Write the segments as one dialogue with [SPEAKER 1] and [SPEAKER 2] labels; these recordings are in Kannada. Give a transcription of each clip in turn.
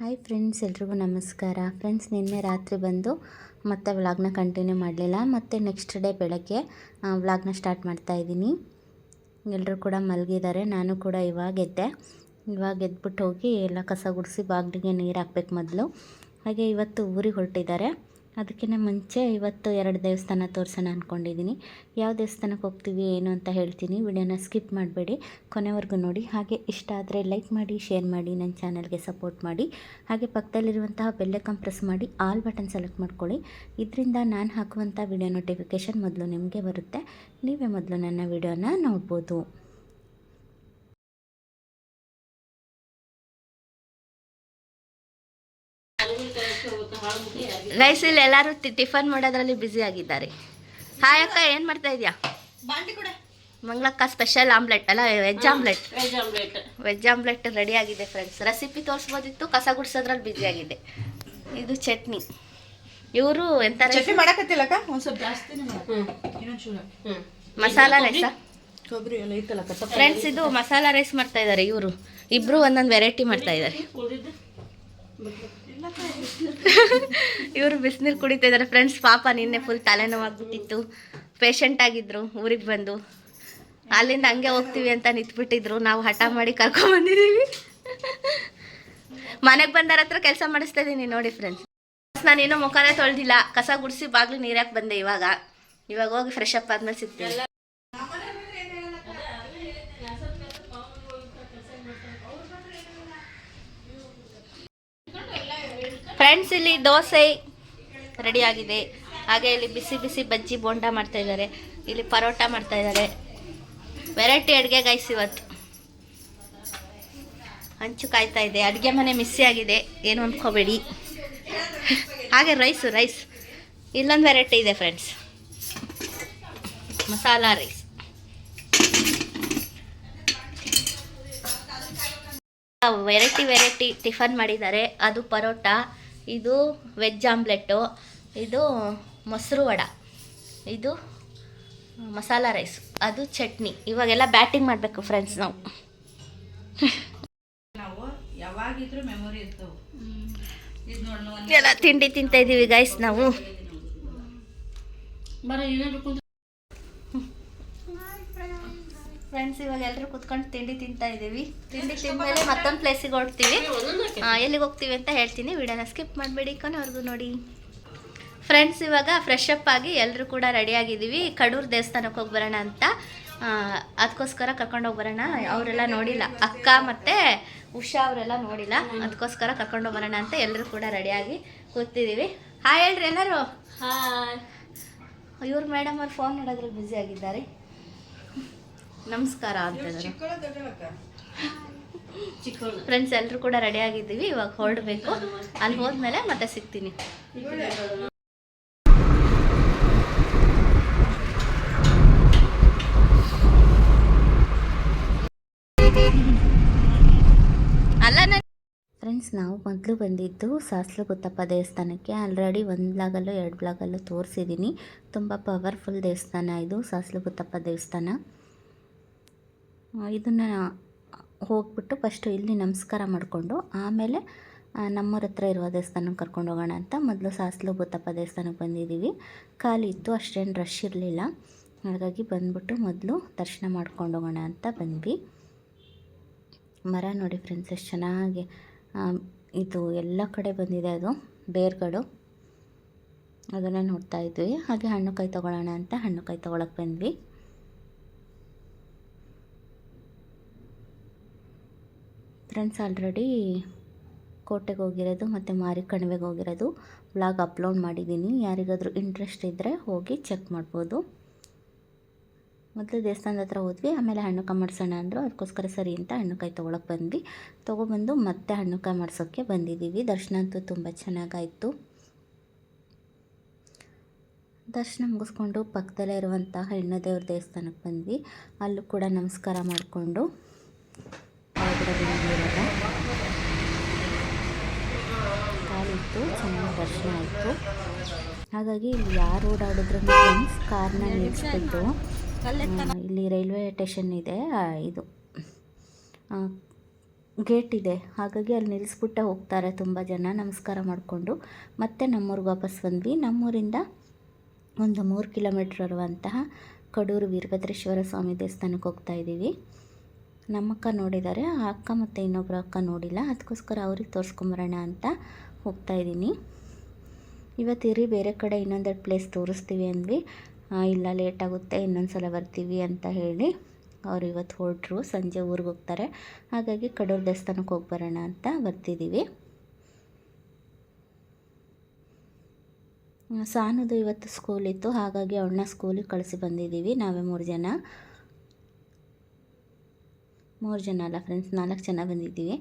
[SPEAKER 1] ಹಾಯ್ ಫ್ರೆಂಡ್ಸ್ ಎಲ್ರಿಗೂ ನಮಸ್ಕಾರ. ಫ್ರೆಂಡ್ಸ್ ನಿನ್ನೆ ರಾತ್ರಿ ಬಂದು ಮತ್ತೆ ವ್ಲಾಗ್ನ ಕಂಟಿನ್ಯೂ ಮಾಡಲಿಲ್ಲ. ಮತ್ತೆ ನೆಕ್ಸ್ಟ್ ಡೇ ಬೆಳಗ್ಗೆ ವ್ಲಾಗ್ನ ಸ್ಟಾರ್ಟ್ ಮಾಡ್ತಾ ಇದ್ದೀನಿ. ಎಲ್ಲರೂ ಕೂಡ ಮಲಗಿದ್ದಾರೆ ನಾನು ಕೂಡ ಇವಾಗ ಎದ್ದೆ. ಇವಾಗ ಎದ್ಬಿಟ್ಟು ಹೋಗಿ ಎಲ್ಲ ಕಸ ಗುಡಿಸಿ ಬಾಗಿಲಿಗೆ ನೀರು ಹಾಕ್ಬೇಕು ಮೊದಲು. ಹಾಗೆ ಇವತ್ತು ಊರಿಗೆ ಹೊರಟಿದ್ದಾರೆ. ಅದಕ್ಕಿಂತ ಮುಂಚೆ ಇವತ್ತು ಎರಡು ದೇವಸ್ಥಾನ ತೋರಿಸೋಣ ಅಂದ್ಕೊಂಡಿದ್ದೀನಿ ಯಾವ ದೇವಸ್ಥಾನಕ್ಕೆ ಹೋಗ್ತೀವಿ, ಏನು ಅಂತ ಹೇಳ್ತೀನಿ. ವಿಡಿಯೋನ ಸ್ಕಿಪ್ ಮಾಡಬೇಡಿ. ಕೊನೆವರೆಗೂ ನೋಡಿ. ಹಾಗೆ ಇಷ್ಟ ಆದರೆ ಲೈಕ್ ಮಾಡಿ, ಶೇರ್ ಮಾಡಿ ನನ್ನ ಚಾನಲ್ಗೆ ಸಪೋರ್ಟ್ ಮಾಡಿ. ಹಾಗೆ ಪಕ್ಕದಲ್ಲಿರುವಂತಹ ಬೆಲ್ಲೈಕನ್ ಪ್ರೆಸ್ ಮಾಡಿ, ಆಲ್ ಬಟನ್ ಸೆಲೆಕ್ಟ್ ಮಾಡ್ಕೊಳ್ಳಿ. ಇದರಿಂದ ನಾನು ಹಾಕುವಂಥ ವಿಡಿಯೋ ನೋಟಿಫಿಕೇಷನ್ ಮೊದಲು ನಿಮಗೆ ಬರುತ್ತೆ. ನೀವೇ ಮೊದಲು ನನ್ನ ವಿಡಿಯೋನ ನೋಡ್ಬೋದು. ಗೈಸ್ ಇಲ್ಲಿ ಎಲ್ಲರೂ ಟಿಫನ್ ಮಾಡೋದ್ರಲ್ಲಿ ಬ್ಯುಸಿ ಆಗಿದ್ದಾರೆ. ಹಾಯ್ ಅಕ್ಕ ಏನು ಮಾಡ್ತಾ ಇದೆಯಾ?
[SPEAKER 2] ಬಾಂಡಿ ಕೂಡ.
[SPEAKER 1] ಮಂಗಳಕ್ಕ ಸ್ಪೆಷಲ್ ಆಮ್ಲೆಟ್ ಅಲ್ಲ veg omelette
[SPEAKER 2] veg omelette
[SPEAKER 1] ready ಆಗಿದೆ ಫ್ರೆಂಡ್ಸ್ ರೆಸಿಪಿ ತೋರಿಸ್ಬೋದಿತ್ತು ಕಸ ಗುಡ್ಸೋದ್ರಲ್ಲಿ ಬ್ಯುಸಿ ಆಗಿದೆ. ಇದು ಚಟ್ನಿ. ಇವರು ಎಂತ
[SPEAKER 2] ಚಟ್ನಿ ಮಾಡಕತ್ತಿಲ್ಲಕ್ಕ ಒಂದ್ ಸ್ವಲ್ಪ ಜಾಸ್ತಿನೇ ಇನ್ನೊಂದ್ ಚೂರು ಹ್ಮ್.
[SPEAKER 1] ಮಸಾಲ ರೈಸಾ
[SPEAKER 2] ಕೊಬ್ಬರಿ ಎಲ್ಲ ಇತ್ತಲ್ಲಕ್ಕ
[SPEAKER 1] ಫ್ರೆಂಡ್ಸ್ ಇದು ಮಸಾಲ ರೈಸ್ ಮಾಡ್ತಾ ಇದ್ದಾರೆ ಇವರು. ಇಬ್ರು ಒಂದೊಂದು ವೆರೈಟಿ ಮಾಡ್ತಾ ಇದ್ದಾರೆ ಇವರು ಬಿಸಿನೀರು ಕುಡಿತಾ ಇದ್ದಾರೆ. ಫ್ರೆಂಡ್ಸ್ ಪಾಪ ನಿನ್ನೆ ಫುಲ್ ತಲೆನೋವಾಗ್ಬಿಟ್ಟಿತ್ತು. ಪೇಷಂಟ್ ಆಗಿದ್ರು, ಊರಿಗೆ ಬಂದು. ಅಲ್ಲಿಂದ ಹಂಗೆ ಹೋಗ್ತೀವಿ ಅಂತ ನಿಂತ್ಬಿಟ್ಟಿದ್ರು. ನಾವು ಹಠ ಮಾಡಿ ಕರ್ಕೊಂಬಂದಿದ್ದೀವಿ ಮನೆಗೆ ಬಂದಾರ ಹತ್ರ ಕೆಲಸ ಮಾಡಿಸ್ತಾ ಇದ್ದೀನಿ ನೋಡಿ ಫ್ರೆಂಡ್ಸ್ ನಾನು ಇನ್ನೂ ಮುಖನೇ ತೊಳೆದಿಲ್ಲ. ಕಸ ಗುಡಿಸಿ ಬಾಗ್ಲು ನೀರಾಕ್ ಬಂದೆ ಇವಾಗ. ಇವಾಗ ಹೋಗಿ ಫ್ರೆಶ್ ಅಪ್ ಆದ್ಮೇಲೆ ಸಿಗ್ತೀನಿ. ಫ್ರೆಂಡ್ಸ್ ಇಲ್ಲಿ ದೋಸೆ ರೆಡಿ ಆಗಿದೆ. ಹಾಗೆ ಇಲ್ಲಿ ಬಿಸಿ ಬಿಸಿ ಬಜ್ಜಿ ಬೋಂಡ ಮಾಡ್ತಾ ಇದ್ದಾರೆ. ಇಲ್ಲಿ ಪರೋಟ ಮಾಡ್ತಾ ಇದ್ದಾರೆ. ವೆರೈಟಿ ಅಡುಗೆ ಗೈಸ್ ಇವತ್ತು. ಹಂಚು ಕಾಯ್ತಾ ಇದೆ. ಅಡುಗೆ ಮನೆ ಮಿಸ್ಸಿ ಆಗಿದೆ. ಏನು ಅಂದ್ಕೋಬೇಡಿ ಹಾಗೆ ರೈಸು ರೈಸ್ ಇಲ್ಲೊಂದು ವೆರೈಟಿ ಇದೆ friends masala rice variety variety tiffin ಮಾಡಿದ್ದಾರೆ. ಅದು ಪರೋಟ. ಇದು ವೆಜ್ ಆಮ್ಲೆಟ್ಟು ಇದು ಮೊಸರು ವಡ ಇದು ಮಸಾಲ ರೈಸ್ ಅದು ಚಟ್ನಿ. ಇವಾಗೆಲ್ಲ ಬ್ಯಾಟಿಂಗ್ ಮಾಡಬೇಕು ಫ್ರೆಂಡ್ಸ್ ನಾವು.
[SPEAKER 2] ನಾವು ಯಾವಾಗಿದ್ರು ಮೆಮೊರಿ ಇರ್ತವು. ಇದು ನೋಡಿ
[SPEAKER 1] ಎಲ್ಲ ತಿಂಡಿ ತಿಂತಾ ಇದೀವಿ ಗೈಸ್ ನಾವು
[SPEAKER 2] ಬರ ಏನಾದ್ರು
[SPEAKER 1] ಫ್ರೆಂಡ್ಸ್ ಇವಾಗ ಎಲ್ಲರೂ ಕುತ್ಕೊಂಡು ತಿಂಡಿ ತಿಂತಾ ಇದ್ದೀವಿ ತಿಂಡಿ ತಿಂದಮೇಲೆ ಮತ್ತೊಂದು ಪ್ಲೇಸಿಗೆ ಹೋಗ್ತೀವಿ. ಆ, ಎಲ್ಲಿಗೆ ಹೋಗ್ತೀವಿ ಅಂತ ಹೇಳ್ತೀನಿ. ವಿಡಿಯೋನ ಸ್ಕಿಪ್ ಮಾಡಬೇಡಿ ಕೊನೆವರೆಗೂ ನೋಡಿ. ಫ್ರೆಂಡ್ಸ್ ಇವಾಗ ಫ್ರೆಶ್ ಅಪ್ ಆಗಿ ಎಲ್ಲರೂ ಕೂಡ ರೆಡಿ ಆಗಿದ್ದೀವಿ. ಕಡೂರು ದೇವಸ್ಥಾನಕ್ಕೆ ಹೋಗಿ ಬರೋಣ ಅಂತ. ಅದಕ್ಕೋಸ್ಕರ ಕರ್ಕೊಂಡು ಹೋಗಿ ಬರೋಣ. ಅವರೆಲ್ಲ ನೋಡಿಲ್ಲ. ಅಕ್ಕ ಮತ್ತು ಉಷಾ ಅವರೆಲ್ಲ ನೋಡಿಲ್ಲ. ಅದಕ್ಕೋಸ್ಕರ ಕರ್ಕೊಂಡು ಹೋಗಿ ಬರೋಣ ಅಂತ ಎಲ್ಲರೂ ಕೂಡ ರೆಡಿಯಾಗಿ ಕೂತಿದ್ದೀವಿ. ಹಾಯ್ ಹೇಳ್ರಿ ಎಲ್ಲರೂ.
[SPEAKER 2] ಹಾಯ್
[SPEAKER 1] ಇವ್ರು ಮೇಡಮ್ ಅವ್ರು ಫೋನ್ ನೋಡೋದ್ರಲ್ಲಿ ಬ್ಯುಸಿ ಆಗಿದ್ದಾರೆ. ನಮಸ್ಕಾರ
[SPEAKER 2] ಅಂತ
[SPEAKER 1] ಫ್ರೆಂಡ್ಸ್ ಎಲ್ಲರೂ ಕೂಡ ರೆಡಿ ಆಗಿದ್ದೀವಿ ಇವಾಗ ಹೊರಡಬೇಕು. ಅಲ್ಲಿ ಹೋದ್ಮೇಲೆ ಮತ್ತೆ ಸಿಗ್ತೀನಿ. ಅಲ್ಲ ಫ್ರೆಂಡ್ಸ್ ನಾವು ಮೊದಲು ಬಂದಿದ್ದು ಸಾಸ್ಲು ಗುತ್ತಪ್ಪ ದೇವಸ್ಥಾನಕ್ಕೆ. ಆಲ್ರೆಡಿ ಒಂದು ಬ್ಲಾಗಲ್ಲೂ ಎರಡು ಬ್ಲಾಗಲ್ಲೂ ತೋರಿಸಿದ್ದೀನಿ ತುಂಬ ಪವರ್ಫುಲ್ ದೇವಸ್ಥಾನ ಇದು ಸಾಸ್ಲು ಗುತ್ತಪ್ಪ ದೇವಸ್ಥಾನ. ಇದನ್ನು ಹೋಗ್ಬಿಟ್ಟು ಫಸ್ಟು ಇಲ್ಲಿ ನಮಸ್ಕಾರ ಮಾಡಿಕೊಂಡು, ಆಮೇಲೆ ನಮ್ಮವ್ರ ಹತ್ರ ಇರುವ ದೇವಸ್ಥಾನಕ್ಕೆ ಕರ್ಕೊಂಡು ಹೋಗೋಣ ಅಂತ ಮೊದಲು ಸಾಸ್ಲು ಭೂತಪ್ಪ ದೇವಸ್ಥಾನಕ್ಕೆ ಬಂದಿದ್ದೀವಿ. ಖಾಲಿ ಇತ್ತು, ಅಷ್ಟೇನು ರಶ್ ಇರಲಿಲ್ಲ. ಹಾಗಾಗಿ ಬಂದ್ಬಿಟ್ಟು ಮೊದಲು ದರ್ಶನ ಮಾಡ್ಕೊಂಡು ಹೋಗೋಣ ಅಂತ ಬಂದ್ವಿ. ಮರ ನೋಡಿ ಫ್ರೆಂಡ್ಸ್ ಎಷ್ಟು ಚೆನ್ನಾಗಿ ಇದು ಎಲ್ಲ ಕಡೆ ಬಂದಿದೆ ಅದು, ಬೇರ್ಗಳು. ಅದನ್ನು ನೋಡ್ತಾ ಇದ್ವಿ. ಹಾಗೆ ಹಣ್ಣು ಕೈ ತೊಗೊಳ್ಳೋಣ ಅಂತ ಹಣ್ಣು ಕೈ ತೊಗೊಳಕ್ಕೆ ಬಂದ್ವಿ. ಫ್ರೆಂಡ್ಸ್ ಆಲ್ರೆಡಿ ಕೋಟೆಗೆ ಹೋಗಿರೋದು ಮತ್ತು ಮಾರಿ ಕಣಿವೆಗೆ ಹೋಗಿರೋದು. ಬ್ಲಾಗ್ ಅಪ್ಲೋಡ್ ಮಾಡಿದ್ದೀನಿ. ಯಾರಿಗಾದರೂ ಇಂಟ್ರೆಸ್ಟ್ ಇದ್ದರೆ ಹೋಗಿ ಚೆಕ್ ಮಾಡ್ಬೋದು. ಮೊದಲು ದೇವಸ್ಥಾನದ ಹತ್ರ ಹೋದ್ವಿ, ಆಮೇಲೆ ಹಣ್ಣುಕಾಯಿ ಮಾಡಿಸೋಣ ಅಂದರು. ಅದಕ್ಕೋಸ್ಕರ ಸರಿ ಅಂತ ಹಣ್ಣುಕಾಯಿ ತೊಗೊಳಕ್ಕೆ ಬಂದ್ವಿ. ತೊಗೊಬಂದು ಮತ್ತೆ ಹಣ್ಣುಕಾಯಿ ಮಾಡಿಸೋಕ್ಕೆ ಬಂದಿದ್ದೀವಿ. ದರ್ಶನ ಅಂತೂ ತುಂಬ ಚೆನ್ನಾಗಾಯಿತು. ದರ್ಶನ ಮುಗಿಸ್ಕೊಂಡು ಪಕ್ಕದಲ್ಲೇ ಇರುವಂಥ ಹೆಣ್ಣು ದೇವ್ರ ದೇವಸ್ಥಾನಕ್ಕೆ ಬಂದ್ವಿ. ಅಲ್ಲೂ ಕೂಡ ನಮಸ್ಕಾರ ಮಾಡಿಕೊಂಡು. ಬಂದ್ವಿ ಚೆನ್ನಾಗಿ ದರ್ಶನ ಆಯಿತು. ಹಾಗಾಗಿ ಇಲ್ಲಿ ಯಾರು ಓಡಾಡಿದ್ರು ಫ್ರೆಂಡ್ಸ್ ಕಾರ್ನ ನಿಲ್ಲಿಸ್ಬಿಟ್ಟು ಇಲ್ಲಿ ರೈಲ್ವೆ ಸ್ಟೇಷನ್ ಇದೆ ಇದು ಗೇಟ್ ಇದೆ. ಹಾಗಾಗಿ ಅಲ್ಲಿ ನಿಲ್ಲಿಸ್ಬಿಟ್ಟೆ ಹೋಗ್ತಾರೆ ತುಂಬ ಜನ, ನಮಸ್ಕಾರ ಮಾಡಿಕೊಂಡು. ಮತ್ತೆ ನಮ್ಮೂರಿಗೆ ವಾಪಸ್ ಬಂದ್ವಿ. ನಮ್ಮೂರಿಂದ ಒಂದು ಮೂರು ಕಿಲೋಮೀಟ್ರ್ ಇರುವಂತಹ ಕಡೂರು ವೀರಭದ್ರೇಶ್ವರ ಸ್ವಾಮಿ ದೇವಸ್ಥಾನಕ್ಕೆ ಹೋಗ್ತಾ ಇದ್ದೀವಿ. ನಮ್ಮಕ್ಕ ನೋಡಿದ್ದಾರೆ, ಆ ಅಕ್ಕ ಮತ್ತು ಇನ್ನೊಬ್ಬರು ಅಕ್ಕ ನೋಡಿಲ್ಲ. ಅದಕ್ಕೋಸ್ಕರ ಅವ್ರಿಗೆ ತೋರಿಸ್ಕೊಂಬರೋಣ ಅಂತ ಹೋಗ್ತಾ ಇದ್ದೀನಿ. ಇವತ್ತು ಇರಿ, ಬೇರೆ ಕಡೆ ಇನ್ನೊಂದೆರಡು ಪ್ಲೇಸ್ ತೋರಿಸ್ತೀವಿ ಅಂದ್ವಿ. ಇಲ್ಲ ಲೇಟ್ ಆಗುತ್ತೆ ಇನ್ನೊಂದು ಸಲ ಬರ್ತೀವಿ ಅಂತ ಹೇಳಿ ಅವ್ರು ಇವತ್ತು ಹೊರಟರು, ಸಂಜೆ ಊರಿಗೆ ಹೋಗ್ತಾರೆ. ಹಾಗಾಗಿ ಕಡೂರು ದೇವಸ್ಥಾನಕ್ಕೆ ಹೋಗಿ ಬರೋಣ ಅಂತ ಬರ್ತಿದ್ದೀವಿ ಸಾನದು ಸಾನುದು ಇವತ್ತು ಸ್ಕೂಲ್ ಇತ್ತು, ಹಾಗಾಗಿ ಅವಳನ್ನ ಸ್ಕೂಲಿಗೆ ಕಳಿಸಿ ಬಂದಿದ್ದೀವಿ ನಾವೇ ಮೂರು ಜನ. ಮೂರು ಜನ ಅಲ್ಲ ಫ್ರೆಂಡ್ಸ್ ನಾಲ್ಕು ಜನ ಬಂದಿದ್ದೀವಿ.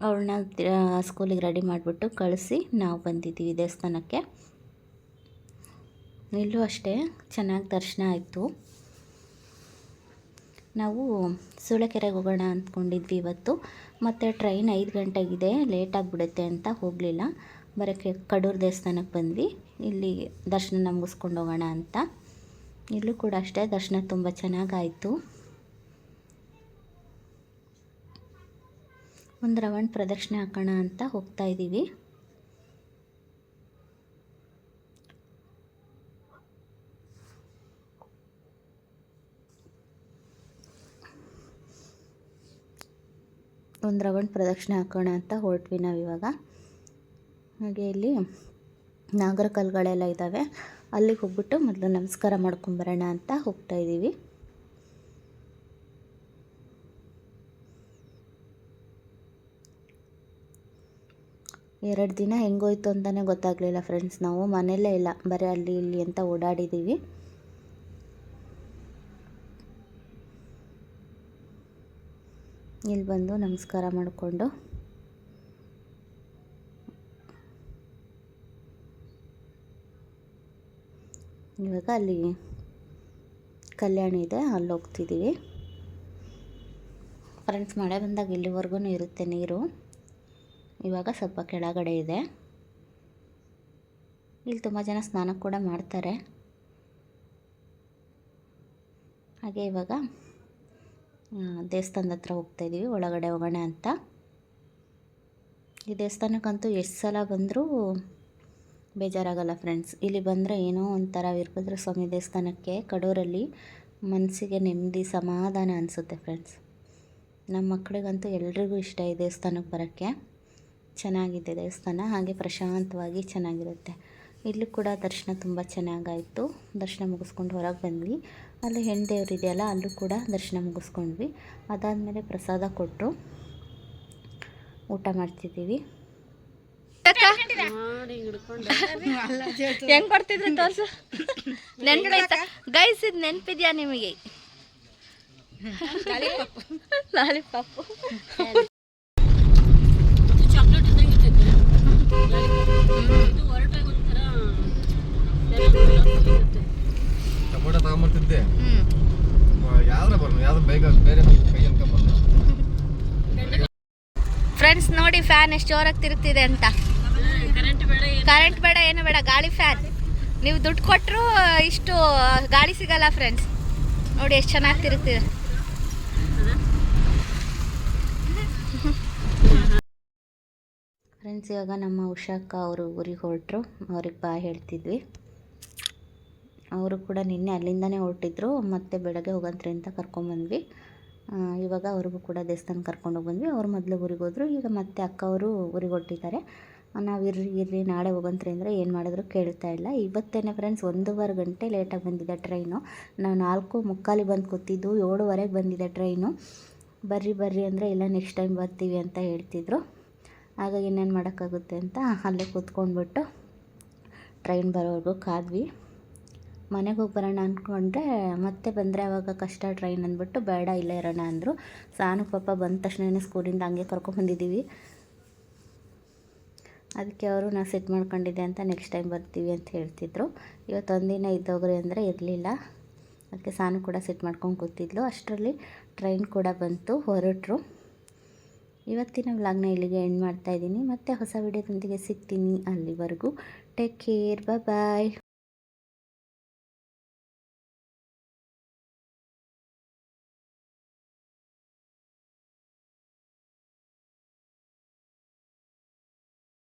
[SPEAKER 1] ಅವಳನ್ನ ಸ್ಕೂಲಿಗೆ ರೆಡಿ ಮಾಡಿಬಿಟ್ಟು ಕಳಿಸಿ ನಾವು ಬಂದಿದ್ದೀವಿ ದೇವಸ್ಥಾನಕ್ಕೆ. ಇಲ್ಲೂ ಅಷ್ಟೇ, ಚೆನ್ನಾಗಿ ದರ್ಶನ ಆಯಿತು. ನಾವು ಸೂಳೆಕೆರೆಗೆ ಹೋಗೋಣ ಅಂದ್ಕೊಂಡಿದ್ವಿ ಇವತ್ತು. ಮತ್ತು ಟ್ರೈನ್ ಐದು ಗಂಟೆಗಿದೆ, ಲೇಟ್ ಆಗಿಬಿಡುತ್ತೆ ಅಂತ ಹೋಗಲಿಲ್ಲ. ಬರೋಕ್ಕೆ ಕಡೂರು ದೇವಸ್ಥಾನಕ್ಕೆ ಬಂದ್ವಿ. ಇಲ್ಲಿ ದರ್ಶನ ಮುಗಿಸ್ಕೊಂಡು ಹೋಗೋಣ ಅಂತ. ಇಲ್ಲೂ ಕೂಡ ಅಷ್ಟೇ, ದರ್ಶನ ತುಂಬ ಚೆನ್ನಾಗಾಯಿತು. ಒಂದು ರೌಂಡ್ ಪ್ರದಕ್ಷಿಣೆ ಹಾಕೋಣ ಅಂತ ಹೋಗ್ತಾ ಇದ್ದೀವಿ ಒಂದು ರೌಂಡ್ ಪ್ರದಕ್ಷಿಣೆ ಹಾಕೋಣ ಅಂತ ಹೊರಟ್ವಿ ನಾವು ಇವಾಗ. ಹಾಗೆ ಇಲ್ಲಿ ನಾಗರ ಕಲ್ಲುಗಳೆಲ್ಲ ಇದ್ದಾವೆ ಅಲ್ಲಿಗೆ ಹೋಗ್ಬಿಟ್ಟು ಮೊದಲು ನಮಸ್ಕಾರ ಮಾಡ್ಕೊಂಬರೋಣ ಅಂತ ಹೋಗ್ತಾ ಇದ್ದೀವಿ ಎರಡು ದಿನ ಹೆಂಗೋಯ್ತು ಅಂತಲೇ ಗೊತ್ತಾಗಲಿಲ್ಲ ಫ್ರೆಂಡ್ಸ್ ನಾವು ಮನೆಯಲ್ಲೇ ಇಲ್ಲ. ಬರೀ ಅಲ್ಲಿ ಇಲ್ಲಿ ಅಂತ ಓಡಾಡಿದ್ದೀವಿ ಇಲ್ಲಿ ಬಂದು ನಮಸ್ಕಾರ ಮಾಡಿಕೊಂಡು. ಇವಾಗ ಅಲ್ಲಿ ಕಲ್ಯಾಣ ಇದೆ. ಅಲ್ಲಿ ಹೋಗ್ತಿದ್ದೀವಿ. ಫ್ರೆಂಡ್ಸ್ ಮಳೆ ಬಂದಾಗ ಇಲ್ಲಿವರೆಗೂ ಇರುತ್ತೆ ನೀರು. ಇವಾಗ ಸ್ವಲ್ಪ ಕೆಳಗಡೆ ಇದೆ. ಇಲ್ಲಿ ತುಂಬ ಜನ ಸ್ನಾನ ಕೂಡ ಮಾಡ್ತಾರೆ. ಹಾಗೆ ಇವಾಗ ದೇವಸ್ಥಾನದ ಹತ್ರ ಹೋಗ್ತಾ ಇದ್ದೀವಿ ಒಳಗಡೆ ಹೋಗೋಣ ಅಂತ. ಈ ದೇವಸ್ಥಾನಕ್ಕಂತೂ ಎಷ್ಟು ಸಲ ಬಂದರೂ ಬೇಜಾರಾಗಲ್ಲ ಫ್ರೆಂಡ್ಸ್ ಇಲ್ಲಿ ಬಂದರೆ ಏನೋ ಒಂಥರ ವೀರಭದ್ರ ಸ್ವಾಮಿ ದೇವಸ್ಥಾನಕ್ಕೆ, ಕಡೂರಲ್ಲಿ ಮನಸ್ಸಿಗೆ ನೆಮ್ಮದಿ, ಸಮಾಧಾನ ಅನಿಸುತ್ತೆ ಫ್ರೆಂಡ್ಸ್ ನಮ್ಮ ಮಕ್ಕಳಿಗಂತೂ ಎಲ್ರಿಗೂ ಇಷ್ಟ ಈ ದೇವಸ್ಥಾನಕ್ಕೆ ಬರೋಕ್ಕೆ. ಚೆನ್ನಾಗಿದೆ ದೇವಸ್ಥಾನ ಹಾಗೆ ಪ್ರಶಾಂತವಾಗಿ ಚೆನ್ನಾಗಿರುತ್ತೆ. ಇಲ್ಲೂ ಕೂಡ ದರ್ಶನ ತುಂಬ ಚೆನ್ನಾಗಾಯಿತು. ದರ್ಶನ ಮುಗಿಸ್ಕೊಂಡು ಹೊರಗೆ ಬಂದ್ವಿ. ಅಲ್ಲಿ ಹೆಣ್ಣು ದೇವ್ರು ಇದೆಯಲ್ಲ ಅಲ್ಲೂ ಕೂಡ ದರ್ಶನ ಮುಗಿಸ್ಕೊಂಡ್ವಿ. ಅದಾದಮೇಲೆ ಪ್ರಸಾದ ಕೊಟ್ಟರು ಊಟ ಮಾಡ್ತಿದ್ದೀವಿ.
[SPEAKER 3] ಹೆಂಗ್ ಕೊಡ್ತಿದ್ರು ತೋರ್ಸು? ನೆನ್ಪೈತ ಗೈಸ್ ಇದು ನೆನ್ಪಿದ್ಯಾ ನಿಮಗೆ? ಲಾಲಿಪಾಪು.
[SPEAKER 4] ಟೊಮೊಟೊ ತಗೊಂಬರ್ತಿದ್ದೆ. ಯಾವ್ದ್ರ ಬರ್ನು ಯಾವ್ದು ಬೈಕ್ ಬೇರೆ ಕೈ
[SPEAKER 3] ಫ್ರೆಂಡ್ಸ್ ನೋಡಿ ಫ್ಯಾನ್ ಎಷ್ಟು ಜೋರಾಗಿ ತಿರುತ್ತಿದೆ ಅಂತ. ಕರೆಂಟ್ ಬೇಡ ಏನು ಬೇಡ ಗಾಳಿ ಫ್ಯಾನ್ ನೀವು ದುಡ್ಡು ಕೊಟ್ಟರು ಇಷ್ಟು ಗಾಳಿ ಸಿಗಲ್ಲ ಫ್ರೆಂಡ್ಸ್ ನೋಡಿ ಎಷ್ಟು ಚೆನ್ನಾಗಿ ತಿರುಗ್ತಿದೆ
[SPEAKER 1] ಫ್ರೆಂಡ್ಸ್ ಇವಾಗ ನಮ್ಮ ಉಷಾಕ್ಕ ಅವರು ಊರಿಗೆ ಹೊರಟರು. ಅವ್ರಿಗೆ ಬಾಯ್ ಹೇಳ್ತಿದ್ವಿ. ಅವರು ಕೂಡ ನಿನ್ನೆ ಅಲ್ಲಿಂದನೇ ಹೊರಟಿದ್ರು. ಮತ್ತೆ ಬೆಳಗ್ಗೆ ಹೋಗಂತ್ರಿ ಅಂತ ಕರ್ಕೊಂಬಂದ್ವಿ. ಆ, ಇವಾಗ ಅವ್ರಿಗೂ ಕೂಡ ದೇವಸ್ಥಾನ ಕರ್ಕೊಂಡೋಗಿ ಬಂದ್ವಿ ಅವ್ರು ಮೊದಲು ಊರಿಗೆ ಹೋದರು. ಈಗ ಮತ್ತೆ ಅಕ್ಕ ಅವರು ಊರಿಗೆ ಹೊರಟಿದ್ದಾರೆ. ನಾವು ಇರ್ರಿ ಇರ್ರಿ ನಾಳೆ ಹೋಗಂತ್ರಿ ಅಂದರೆ ಏನು ಮಾಡಿದ್ರು ಕೇಳ್ತಾ ಇಲ್ಲ. ಇವತ್ತೇನೆ ಫ್ರೆಂಡ್ಸ್ ಒಂದೂವರೆ ಗಂಟೆ ಲೇಟಾಗಿ ಬಂದಿದೆ ಟ್ರೈನು ನಾವು ನಾಲ್ಕು ಮುಕ್ಕಾಲಿ ಬಂದು ಕೂತಿದ್ದು ಏಳುವರೆಗೆ ಬಂದಿದೆ ಟ್ರೈನು ಬರ್ರಿ ಬರ್ರಿ ಅಂದರೆ ಇಲ್ಲ ನೆಕ್ಸ್ಟ್ ಟೈಮ್ ಬರ್ತೀವಿ ಅಂತ ಹೇಳ್ತಿದ್ರು. ಆಗ ಇನ್ನೇನು ಮಾಡೋಕ್ಕಾಗುತ್ತೆ ಅಂತ ಅಲ್ಲೇ ಕೂತ್ಕೊಂಡ್ಬಿಟ್ಟು ಟ್ರೈನ್ ಬರೋವರೆಗೂ ಕಾದ್ವಿ. ಮನೆಗೆ ಹೋಗಿ ಬರೋಣ ಅಂದ್ಕೊಂಡ್ರೆ ಮತ್ತೆ ಬಂದರೆ ಅವಾಗ ಕಷ್ಟ ಟ್ರೈನ್ ಅಂದ್ಬಿಟ್ಟು ಬೇಡ ಇಲ್ಲೇ ಇರೋಣ ಅಂದರು. ಸಾನು ಪಾಪ ಬಂದ ತಕ್ಷಣ ಸ್ಕೂಲಿಂದ ಹಂಗೆ ಕರ್ಕೊಂಬಂದಿದ್ದೀವಿ ಅದಕ್ಕೆ ಅವರು ನಾ ಸೆಟ್ ಮಾಡ್ಕೊಂಡಿದ್ದೆ ಅಂತ ನೆಕ್ಸ್ಟ್ ಟೈಮ್ ಬರ್ತೀವಿ ಅಂತ ಹೇಳ್ತಿದ್ರು. ಇವತ್ತು ಒಂದಿನ ಇದ್ದೋಗ್ರಿ ಅಂದರೆ ಇರಲಿಲ್ಲ. ಅದಕ್ಕೆ ಸಾನು ಕೂಡ ಸೆಟ್ ಮಾಡ್ಕೊಂಡು ಕೂತಿದ್ಲು. ಅಷ್ಟರಲ್ಲಿ ಟ್ರೈನ್ ಕೂಡ ಬಂತು, ಹೊರಟರು. ಇವತ್ತಿನ ವ್ಲಾಗ್ನ ಇಲ್ಲಿಗೆ ಎಂಡ್ ಮಾಡ್ತಾ ಇದ್ದೀನಿ. ಮತ್ತೆ ಹೊಸ ವಿಡಿಯೋದೊಂದಿಗೆ ಸಿಗ್ತೀನಿ ಅಲ್ಲಿವರೆಗೂ. Take care bye